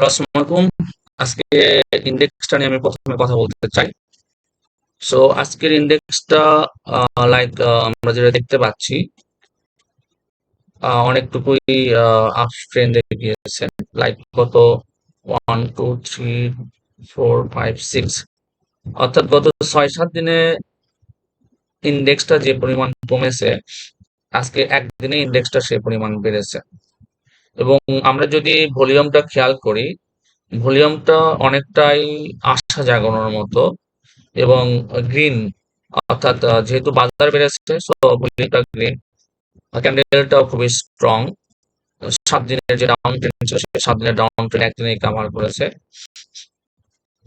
Hello আসসালামু আলাইকুম। আজকে ইন্ডেক্সটা নিয়ে আমি প্রথমে কথা বলতে চাই। সো আজকের ইন্ডেক্সটা লাইক আমরা যেটা দেখতে পাচ্ছি অনেকটুকুই আপ ট্রেন্ডে গিয়েছে। লাইক গত one two three four five six অর্থাৎ গত ছয়, সাত দিনে ইন্ডেক্সটা যে পরিমাণ কমেছে, আজকে একদিনে ইন্ডেক্সটা সে পরিমাণ বেড়েছে। এবং আমরা যদি ভলিউমটা খেয়াল করি, ভলিউমটা অনেকটাই আশা জাগানোর মতো এবং গ্রিন, অর্থাৎ যেহেতু বাজার বেড়েছে সো ভলিউমটা গ্রিন ক্যান্ডেলটাও খুবই স্ট্রং সাত দিনের যে ডাউন ট্রেন্ড ছিল সাত দিনের ডাউন ট্রেন একদিনেই কাভার করেছে।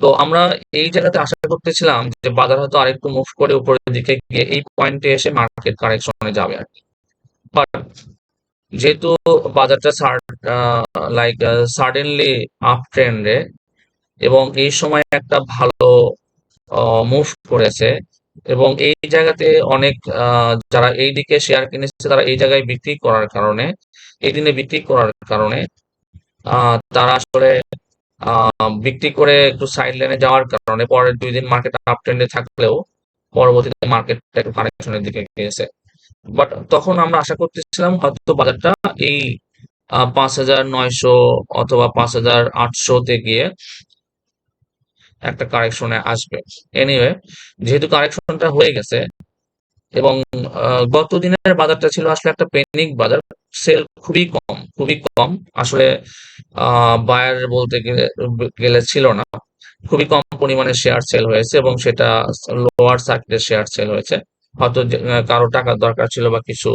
তো আমরা এই জায়গাতে আশা করতেছিলাম যে বাজার হয়তো আরেকটু মুভ করে উপরের দিকে গিয়ে এই পয়েন্টে এসে মার্কেট কারেকশনে যাবে আর কি। বাট যেহেতু বাজারটা লাইক সাডেনলি আপ ট্রেন্ডে এবং এই সময় একটা ভালো মুভ করেছে এবং এই জায়গাতে অনেক যারা এই দিকে শেয়ার কিনেছে তারা এই জায়গায় বিক্রি করার কারণে, এই দিনে বিক্রি করার কারণে তারা আসলে বিক্রি করে একটু সাইড লাইনে যাওয়ার কারণে পরের দুই দিন মার্কেট আপ ট্রেন্ডে থাকলেও পরবর্তীতে মার্কেটটা একটু কারেকশনের দিকে গিয়েছে। বাট তখন আমরা আশা করতেছিলাম হয়তো বাজারটা এই পাঁচ হাজার নয়শো অথবা পাঁচ হাজার আটশোতে গিয়ে একটা কারেকশনে আসবে। এনিওয়ে যেহেতু কারেকশনটা হয়ে গেছে এবং গত দিনের বাজারটা ছিল আসলে একটা পেনিক বাজার সেল খুবই কম খুবই কম। আসলে বায়ার বলতে গেলে গেলে ছিল না। খুবই কম পরিমাণে শেয়ার সেল হয়েছে এবং সেটা লোয়ার সার্কিটের শেয়ার সেল হয়েছে। হয়তো কারও টাকার দরকার ছিল বা কিছু,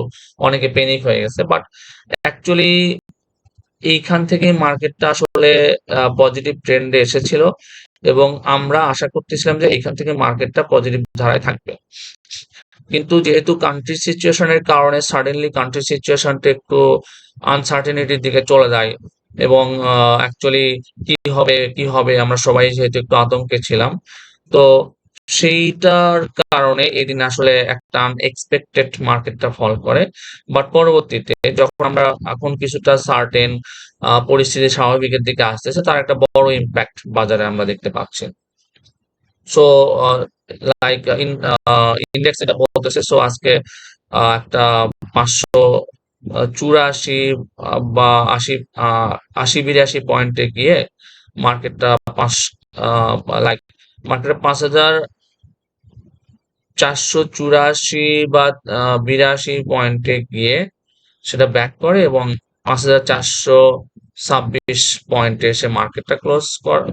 অনেকে পেনিক হয়ে গেছে বাট অ্যাকচুয়ালি এইখান থেকে মার্কেটটা আসলে পজিটিভ ট্রেন্ডে এসেছিল এবং আমরা আশা করতেছিলাম যে এখান থেকে মার্কেটটা পজিটিভ ধারায় থাকবে। কিন্তু যেহেতু কান্ট্রি সিচুয়েশনের কারণে সাডেনলি কান্ট্রি সিচুয়েশনটা একটু আনসার্টেনিটির দিকে চলে যায় এবং অ্যাকচুয়ালি কি হবে কি হবে, আমরা সবাই যেহেতু একটু আতঙ্কে ছিলাম, তো সেইটার কারণে এদিন আসলে একটা আনএক্সপেক্টেড মার্কেটটা ফল করে। বাট পরবর্তীতে যখন আমরা এখন কিছুটা সার্টেন পরিস্থিতি স্বাভাবিকের দিকে আসতেছে, তার একটা বড় ইম্প্যাক্ট বাজারে আমরা দেখতে পাচ্ছি। সো লাইক ইন ইন্ডেক্স এটা বলতেছে সো আজকে একটা পাঁচশো চুরাশি বা আশি আশি বিরাশি পয়েন্টে গিয়ে মার্কেটটা পাঁচ লাইক মার্কেটে পাঁচ হাজার চারশো চুরাশি বা বিরাশি পয়েন্টে গিয়ে সেটা ব্যাক করে এবং পাঁচ হাজার চারশো ছাব্বিশ পয়েন্টে এসে মার্কেটটা ক্লোজ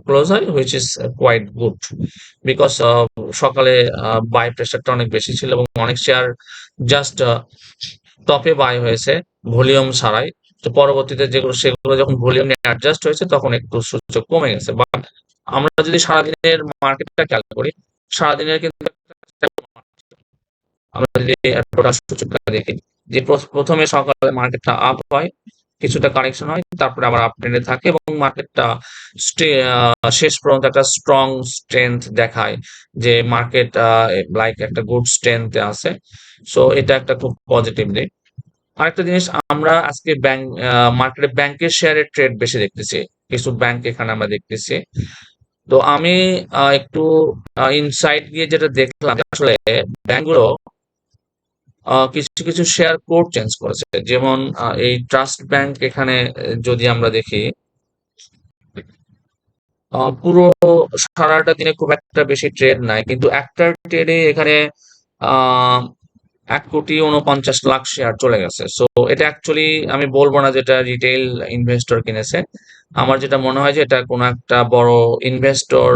ক্লোজ হয় which is quite good because সকালে বাই প্রেশারটা অনেক বেশি ছিল এবং অনেক শেয়ার জাস্ট টপে বাই হয়েছে ভলিউম ছাড়াই। তো পরবর্তীতে যেগুলো, সেগুলো যখন ভলিউম নিয়ে অ্যাডজাস্ট হয়েছে তখন একটু সূচক কমে গেছে। বাট আমরা যদি সারাদিনের মার্কেটটা খেয়াল করি, সারাদিনের কিন্তু আমরা যদি টোটাল সূচকটা দেখি যে প্র- প্রথমে সকালে মার্কেটটা আপ হয়, কিছুটা কারেকশন হয়, তারপরে আবার আপ ট্রেন্ডে থাকে এবং মার্কেটটা শেষ পর্যন্ত একটা স্ট্রং স্ট্রেংথ দেখায় যে মার্কেট লাইক একটা গুড স্ট্রেংথে আছে। সো এটা একটা খুব পজিটিভ দিক। আরেকটা জিনিস, আমরা আজকে ব্যাংক মার্কেটে ব্যাংকের শেয়ারের ট্রেড বেশি দেখতেছি। কিছু ব্যাংক এখানে আমরা দেখতেছি। তো আমি একটু ইনসাইড গিয়ে যেটা দেখলাম আসলে ব্যাংকগুলো কিছু কিছু শেয়ার কোড চেঞ্জ করেছে। যেমন এই ট্রাস্ট ব্যাংক এখানে যদি আমরা দেখি পুরো সারাটা দিনে খুব একটা বেশি ট্রেড নাই। কিন্তু একটা ট্রেডে এখানে এক কোটি উনপঞ্চাশ লাখ শেয়ার চলে গেছে। সো এটা অ্যাকচুয়ালি আমি বলব না যেটা রিটেল ইনভেস্টর কিনেছে। আমার যেটা মনে হয় যে এটা কোনো একটা বড় ইনভেস্টর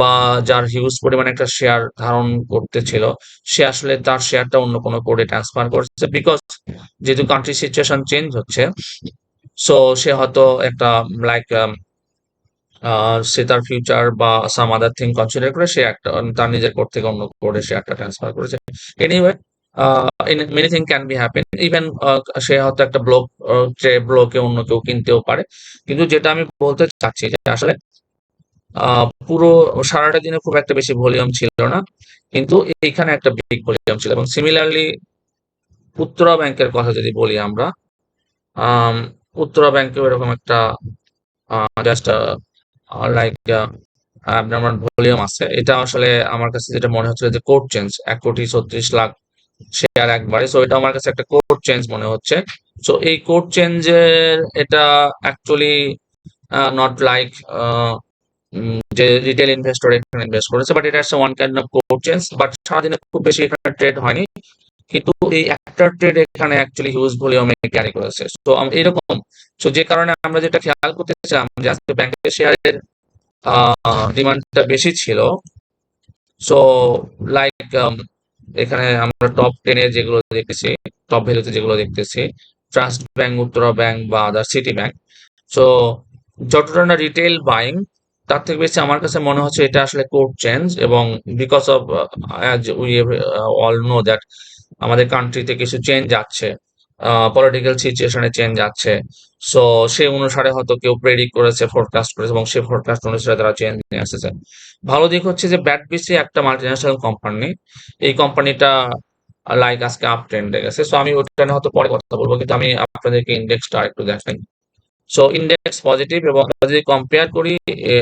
বা যার হিউজ পরিমাণে একটা শেয়ার ধারণ করতেছিল, সে আসলে তার শেয়ারটা অন্য কোনো কোডে ট্রান্সফার করছে বিকজ যেহেতু কান্ট্রি সিচুয়েশন চেঞ্জ হচ্ছে সো সে হয়তো একটা লাইক সে তার ফিউচার বা সাম আদার থিং কনসিডার করে সে একটা, তার নিজের কোড থেকে অন্য কোডে শেয়ারটা ট্রান্সফার করেছে। Anyway many thing can be happen even সে হয়তো একটা ব্লক ব্লকে অন্য কেউ কিনতেও পারে। কিন্তু যেটা আমি বলতে চাচ্ছি যে আসলে পুরো সারাটা দিনে খুব একটা বেশি ভলিউম ছিল না কিন্তু এইখানে একটা বিগ ভলিউম ছিল। এবং সিমিলারলি উত্তরা ব্যাংকের কথা যদি বলি আমরা আম, উত্তরা ব্যাংকেও এরকম একটা জাস্ট লাইক আপনার ভলিউম আছে। এটা আসলে আমার কাছে যেটা মনে হচ্ছে যে কোড চেঞ্জ এক কোটি ছত্রিশ লাখ শেয়ার একবারে। সো এটা আমার কাছে একটা কোড চেঞ্জ মনে হচ্ছে। সো এই কোড চেঞ্জের এটা অ্যাকচুয়ালি নট লাইক যে রিটেল ইনভেস্টর এখানে ইনভেস্ট করেছে বাট এটা হচ্ছে one kind of change but সারাদিনে খুব বেশি এখানে ট্রেড হয়নি। কিন্তু এই একটা ট্রেড এখানে অ্যাকচুয়ালি হিউজ ভলিউমে ক্যারি করেছে। তো এরকম। সো যে কারণে আমরা যেটা খেয়াল করতে চাই যে আজকে ব্যাংকের শেয়ারের ডিমান্ডটা বেশি ছিল। সো লাইক um, এখানে আমরা টপ টেনে যেগুলো দেখতেছি টপ ভ্যালুতে যেগুলো দেখতেছি ট্রাস্ট ব্যাংক উত্তরা ব্যাংক বা আদার সিটি ব্যাংক সো যতটা না রিটেল বাইং তার থেকে বেশি আমার কাছে মনে হচ্ছে এটা আসলে কোড চেঞ্জ এবং because of we all know that আমাদের কান্ট্রিতে কিছু চেঞ্জ যাচ্ছে পলিটিক্যাল সিচুয়েশনে চেঞ্জ যাচ্ছে সো সে অনুসারে হয়তো কেউ প্রেডিক্ট করেছে ফোরকাস্ট করেছে এবং সে ফোরকাস্ট অনুসারে তারা চেঞ্জ নিয়ে এসেছে ভালো দিক হচ্ছে যে ব্যাট বিসি একটা মাল্টিন্যাশনাল কোম্পানি এই কোম্পানিটা লাইক আজকে আপ ট্রেন্ডে গেছে সো আমি ওটা হয়তো পরে কথা বলব, কিন্তু আমি আপনাদেরকে ইন্ডেক্সটা একটু দেখাই। সো ইন্ডেক্স পজিটিভ এবং আমরা যদি কম্পেয়ার করি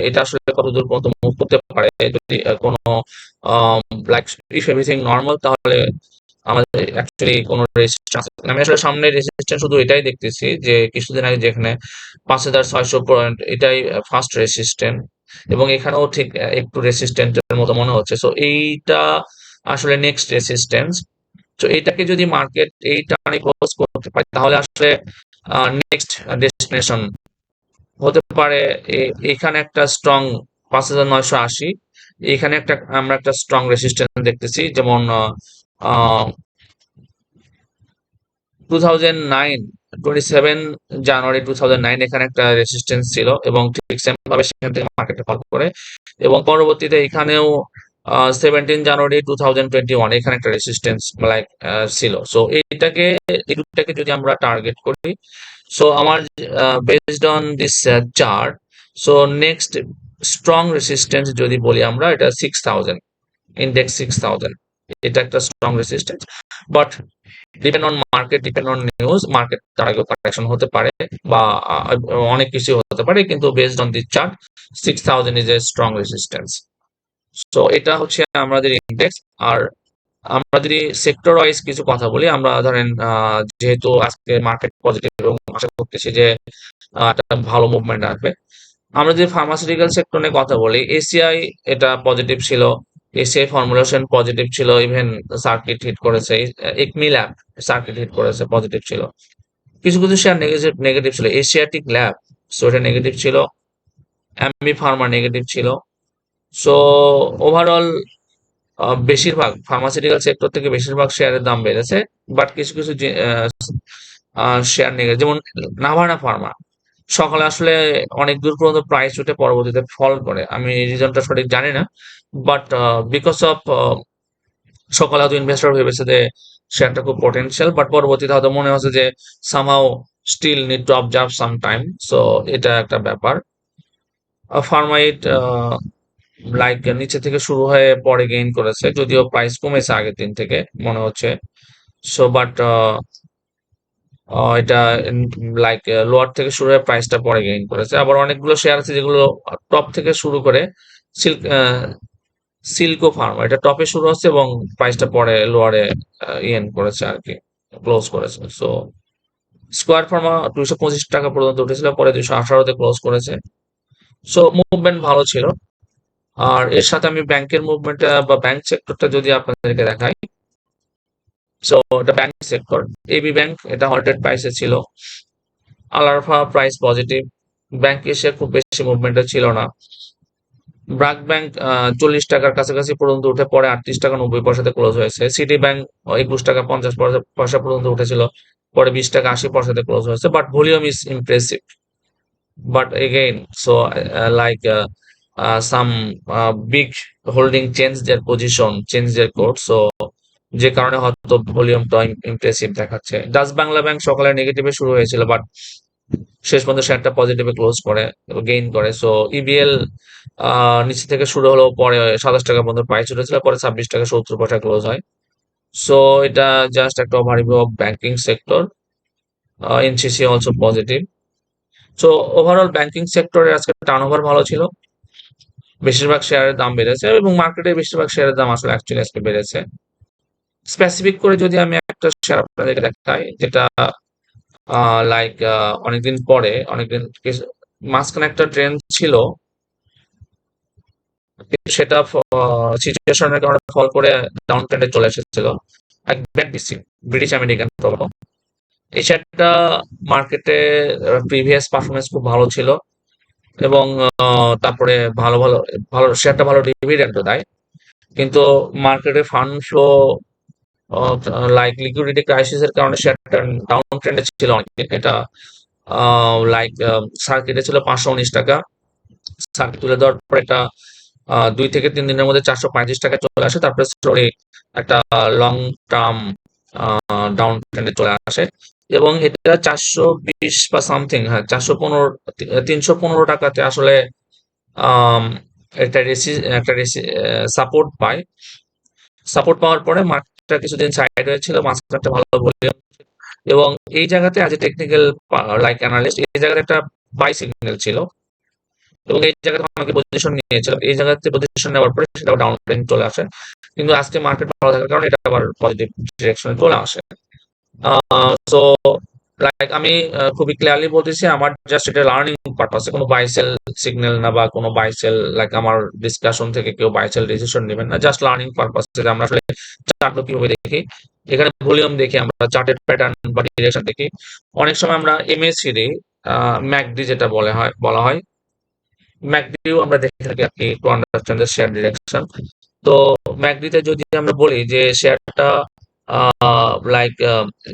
এটা আসলে কত দূর পর্যন্ত মুভ করতে পারে, যদি কোনো লাইক ইফ এভরিথিং নর্মাল তাহলে আমাদের অ্যাকচুয়ালি কোনো রেজিস্ট্যান্স আমি আসলে সামনে রেজিস্ট্যান্স শুধু এটাই দেখতেছি যে, কিছুদিন আগে যেখানে পাঁচ হাজার ছয়শো পয়েন্ট এটাই ফার্স্ট রেসিস্ট্যান্ট এবং এখানেও ঠিক একটু রেসিস্ট্যান্টের মতো মনে হচ্ছে। সো এইটা আসলে নেক্সট রেসিস্ট্যান্স তো এটাকে যদি মার্কেট এই টার্নে ক্লোজ করতে পারে, তাহলে আসলে নেক্সট ডেস্টিনেশন হতে পারে এখানে একটা স্ট্রং পাঁচ হাজার নয়শো আশি। এখানে একটা, আমরা একটা স্ট্রং রেসিস্ট্যান্স দেখতেছি, যেমন two thousand nine twenty seven January two thousand nine এখানে একটা রেসিস্ট্যান্স ছিল এবং ঠিক সেম ভাবে সেখান থেকে মার্কেটে ফল করে। এবং পরবর্তীতে এখানেও seventeen January two thousand twenty one এখানে একটা রেসিস্ট্যান্স লাইক ছিল। সো এইটাকে, এই দুটাকে যদি আমরা টার্গেট করি সো আমার based on this chart so next strong resistance যদি বলি আমরা, এটা six thousand index six thousand এটা একটা strong resistance but depend on market depend on news market তার কারেকশন হতে পারে, বা অনেক কিছু হতে পারে, কিন্তু based on the chart six thousand is a strong resistance so এটা হচ্ছে আমাদের ইন্ডেক্স আর আমরা যদি সেক্টর ওয়াইজ কিছু কথা বলি। আমরা ধরেন যেহেতু আজকে মার্কেট পজিটিভ এবং আশা করতেছি যে একটা ভালো মুভমেন্ট আসবে। আমরা যদি ফার্মাসিউটিক্যাল সেক্টর নিয়ে কথা বলি এসিআই এটা পজিটিভ ছিল এসিআই ফর্মুলেশন পজিটিভ ছিল ইভেন সার্কিট হিট করেছে একমি ল্যাব সার্কিট হিট করেছে পজিটিভ ছিল। কিছু কিছু শেয়ার নেগেটিভ নেগেটিভ ছিল। এশিয়াটিক ল্যাব সো এটা নেগেটিভ ছিল। এমবি ফার্মা নেগেটিভ ছিল। সো ওভারঅল বেশিরভাগ ফার্মাসিউটিক্যাল সেক্টর থেকে বেশিরভাগ শেয়ারের দাম বেড়েছে বাট কিছু কিছু শেয়ার নেগেটিভ যেমন নাভানা ফার্মা সকালে আসলে অনেক দূর পর্যন্ত প্রাইস উঠে পরবর্তীতে ফল করে। আমি রিজনটা সঠিক জানি না বাট বিকজ অফ সকালে হয়তো ইনভেস্টর ভেবেছে যে শেয়ারটা খুব পটেন্সিয়াল বাট পরবর্তীতে হয়তো মনে হচ্ছে যে somehow still need to observe some time so এটা একটা ব্যাপার। ফার্মাইট লাইক নিচে থেকে শুরু হয়ে পরে গেইন করেছে যদিও প্রাইস কমেছে আগের দিন থেকে মনে হচ্ছে। সো বাট এটা লাইক লোয়ার থেকে শুরু হয়ে প্রাইসটা পরে গেইন করেছে। আবার অনেকগুলো শেয়ার আছে যেগুলো টপ থেকে শুরু করে সিল্ক সিল্কো ফার্ম এটা টপে শুরু হচ্ছে এবং প্রাইসটা পরে লোয়ারে ইয়েন করেছে আর কি ক্লোজ করেছে। সো স্কোয়ার ফার্মা দুইশো পঁচিশ টাকা পর্যন্ত উঠেছিল পরে দুইশো আঠারোতে ক্লোজ করেছে। সো মুভমেন্ট ভালো ছিল। আর এর সাথে আমি ব্যাংকের মুভমেন্টটা বা ব্যাংক সেক্টরটা যদি আপনাদেরকে দেখাই সো এটা ব্যাংক সেক্টর এবি ব্যাংক এটা হল্টেড প্রাইসে ছিল। আলারফা প্রাইস পজিটিভ ব্যাংক এসে খুব বেশি মুভমেন্টে ছিল না। ব্রাক ব্যাংক চল্লিশ টাকার কাছাকাছি পর্যন্ত উঠে পরে আটত্রিশ টাকা নব্বই পয়সাতে ক্লোজ হয়েছে। সিটি ব্যাংক একুশ টাকা পঞ্চাশ পয়সা পর্যন্ত উঠেছিল, পরে বিশ টাকা আশি পয়সাতে ক্লোজ হয়েছে but volume is impressive but again so like some big holding change their position change their code so যে কারণে হয়তো ভলিউমটা ইমপ্রেসিভ দেখাচ্ছে। ডাচ বাংলা ব্যাংক সকালে নেগেটিভে শুরু হয়েছিল বাট শেষ পর্যন্ত শেয়ারটা পজিটিভে ক্লোজ করে গেইন করে। সো ইবিএল নিচে থেকে শুরু হলো পরে সাতাশ টাকা পর্যন্ত প্রাইস উঠেছিল, পরে ছাব্বিশ টাকা সত্তর পয়সা ক্লোজ হয়। সো এটা জাস্ট একটা overview of banking sector NCC also positive so overall banking সেক্টরের আজকে টার্নওভার ভালো ছিল। বেশিরভাগ শেয়ারের দাম বেড়েছে এবং মার্কেটে বেশিরভাগ শেয়ারের দাম আসলে অ্যাকচুয়ালি আজকে বেড়েছে। স্পেসিফিক করে যদি আমি একটা শেয়ার আপনাদেরকে দেখাই, যেটা লাইক অনেকদিন পরে, অনেকদিন মাঝখানে একটা ট্রেন্ড ছিল, সেটা সিচুয়েশনের কারণে ফল করে ডাউন ট্রেন্ডে চলে এসেছিল। এক বিসি ব্রিটিশ আমেরিকান প্রবলেম এই শেয়ারটা মার্কেটে প্রিভিয়াস পারফরমেন্স খুব ভালো ছিল। এবং তারপরে ভালো ভালো ভালো, শেয়ারটা ভালো ডিভিডেন্ডও দেয়। কিন্তু মার্কেটে ফান্ড ফ্লো লাইক লিকুইডিটি ক্রাইসিসের কারণে শেয়ারটা ডাউন ট্রেন্ডে ছিল অনেকদিন। এটা লাইক সার্কিটে ছিল পাঁচশো উনিশ টাকা। সার্কিট তুলে দেওয়ার পর এটা দুই থেকে তিন দিনের মধ্যে চারশো পঁয়ত্রিশ টাকা চলে আসে। তারপরে স্লোলি একটা লং টার্ম ডাউন ট্রেন্ডে চলে আসে। এবং এটা চারশো বিশ বা সামথিং হ্যাঁ চারশো পনেরো, তিনশো পনেরো টাকাতে আসলে একটা রেসি একটা রেসি সাপোর্ট পায়। সাপোর্ট পাওয়ার পরে মার্কেটটা কিছুদিন সাইড হয়েছিল মাঝখানটা ভালো ভলিউম এবং এই জায়গাতে আজ টেকনিক্যাল লাইক অ্যানালিস্ট এই জায়গাতে একটা বাই সিগন্যাল ছিল। এবং এই জায়গাতে আমাকে পজিশন নিয়েছিল। এই জায়গাতে পজিশন নেওয়ার পরে সেটা ডাউন ট্রেন্ড চলে আসে। কিন্তু আজকে মার্কেট ভালো থাকার কারণে এটা আবার পজিটিভ ডিরেকশনে চলে আসে। সো লাইক আমি খুবই ক্লিয়ারলি বলতেছি, আমার জাস্ট এটা লার্নিং পারপাসে কোনো বাইসেল সিগন্যাল না বা কোনো বাইসেল লাইক আমার ডিসকাশন থেকে কেউ বাইসেল ডিসিশন নেবেন না। জাস্ট লার্নিং পারপাসে আমরা আসলে চার্ট কীভাবে দেখি? এখানে ভলিউম দেখি আমরা চার্টের প্যাটার্ন বা ডিরেকশন দেখি। অনেক সময় আমরা এমএসিডি ম্যাকডি যেটা বলে হয়, বলা হয়। ম্যাকডিও আমরা দেখে থাকি আপনি টু আন্ডারস্ট্যান্ড শেয়ার ডিরেকশন তো ম্যাকডিতে যদি আমরা বলি যে শেয়ারটা লাইক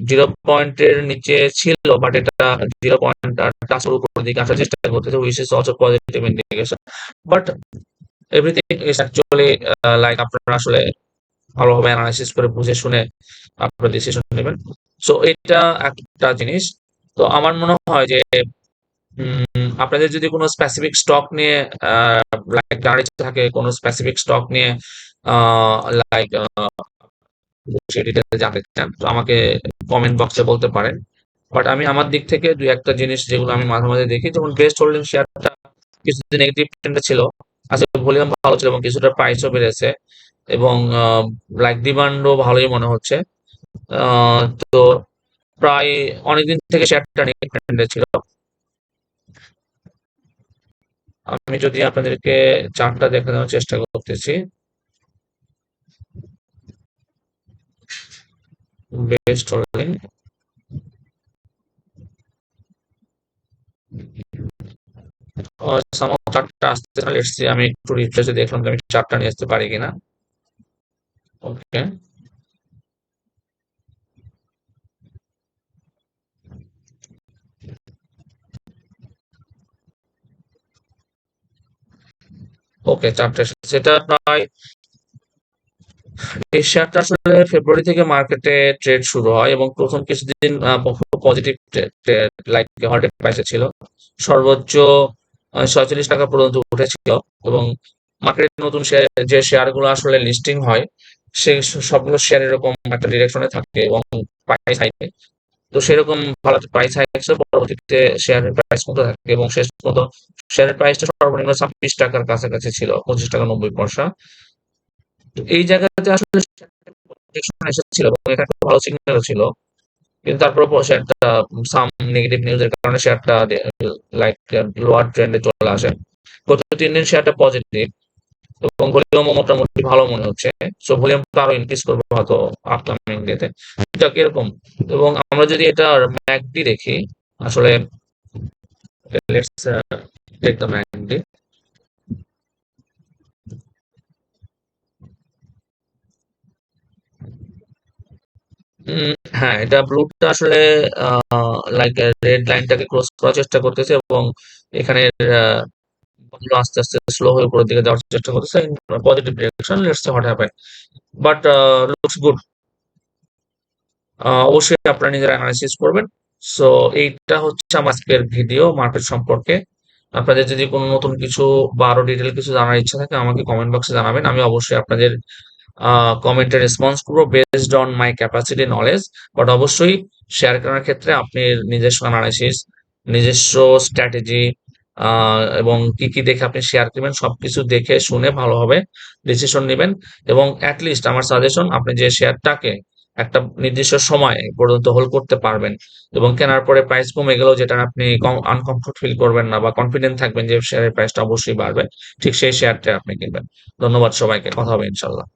জিরো পয়েন্টের নিচে ছিল বাট এটা জিরো পয়েন্ট টাচের উপর দিকে আসার চেষ্টা করতেছে which is also positive indication but everything is actually like আপনারা আসলে ভালোভাবে অ্যানালাইসিস করে বুঝে শুনে আপনারা ডিসিশন নেবেন। সো এটা একটা জিনিস। তো আমার মনে হয় যে আপনাদের যদি কোনো স্পেসিফিক স্টক নিয়ে লাইক দাঁড়িয়ে থাকে, কোনো স্পেসিফিক স্টক নিয়ে লাইক সেই ডিটেলসে জানতে চান তো আমাকে কমেন্ট বক্সে বলতে পারেন। বাট আমি আমার দিক থেকে দুই একটা জিনিস যেগুলো আমি মাঝে মাঝে দেখি, যেমন বেস্ট হোল্ডিং শেয়ারটা কিছুদিন নেগেটিভ ট্রেন্ডে ছিল, আজকে ভলিউম ভালো ছিল এবং কিছুটা প্রাইসও বেড়েছে এবং লাইক ডিমান্ডও ভালোই মনে হচ্ছে। তো প্রায় অনেকদিন থেকে শেয়ারটা নেগেটিভ ট্রেন্ডে ছিল। আমি যদি আপনাদেরকে চার্টটা দেখানোর চেষ্টা করতেছি। বেস্ট হোল্ডিং চারটা আসতে না লেটস আমি একটু রিফ্রেশে দেখলাম আমি চারটা নিয়ে আসতে পারি কিনা। ওকে ওকে চারটা সেটা প্রায় এই শেয়ারটা আসলে ফেব্রুয়ারি থেকে মার্কেটে ট্রেড শুরু হয় এবং প্রথম কিছুদিন পজিটিভ লাইক হল্টেড প্রাইসে ছিল। সর্বোচ্চ ছয়চল্লিশ টাকা পর্যন্ত উঠেছিল এবং মার্কেটে নতুন যে শেয়ারগুলো আসলে লিস্টিং হয় সে সবগুলো শেয়ার এরকম একটা ডিরেকশনে থাকে এবং প্রাইস হাইকে তো সেরকম ভালো প্রাইস হাইকছে পরবর্তীতে শেয়ারের প্রাইস মতো থাকে এবং শেষ মতো শেয়ারের প্রাইসটা সর্বনিম্ন ছাব্বিশ টাকার কাছাকাছি ছিল, পঁচিশ টাকা নব্বই পয়সা। এই জায়গাতে আসলে এসেছিল এখানে ভালো সিগন্যাল ছিল। কিন্তু তারপর শেয়ারটা সাম নেগেটিভ নিউজের কারণে শেয়ারটা লাইক লোয়ার ট্রেন্ডে চলে আসে। গত তিন দিন শেয়ারটা পজিটিভ এবং ভলিউমও মোটামুটি ভালো মনে হচ্ছে। সো ভলিউমটা আরও ইনক্রিজ করবে হয়তো আপকামিং ডেতে এটা কীরকম? এবং আমরা যদি এটা ম্যাকডি দেখি, আসলে লেটস টেক দ্য ম্যাকডি। হ্যাঁ এটা ব্লুটা আসলে লাইক রেড লাইনটাকে ক্রস করার চেষ্টা করতেছে এবং এখানে আস্তে আস্তে স্লো হয়ে উপরের দিকে যাওয়ার চেষ্টা করতেছে positive direction let's see what happen but looks good অবশ্যই আপনারা নিজেরা অ্যানালাইসিস করবেন। সো এইটা হচ্ছে আমার আজকের ভিডিও মার্কেট সম্পর্কে। আপনাদের যদি কোনো নতুন কিছু বা আরও ডিটেল কিছু জানার ইচ্ছা থাকে, আমাকে কমেন্ট বক্সে জানাবেন। আমি অবশ্যই আপনাদের কমেন্টে রেসপন্স করব based on my capacity knowledge but অবশ্যই শেয়ার করার ক্ষেত্রে আপনি নিজস্ব অ্যানালাইসিস নিজস্ব স্ট্র্যাটেজি এবং কি কি দেখে আপনি শেয়ার কিনবেন সবকিছু দেখে শুনে ভালোভাবে ডিসিশন নেবেন, এবং অ্যাটলিস্ট আমার সাজেশন আপনি যে শেয়ারটাকে একটা নির্দিষ্ট সময় পর্যন্ত হোল্ড করতে পারবেন, এবং কেনার পরে প্রাইস কমে গেলেও যেটা আপনি আনকমফোর্ট ফিল করবেন না বা কনফিডেন্ট থাকবেন যে শেয়ারের প্রাইসটা অবশ্যই বাড়বে, ঠিক সেই শেয়ারটা আপনি কিনবেন। ধন্যবাদ সবাইকে, কথা হবে ইনশাল্লাহ।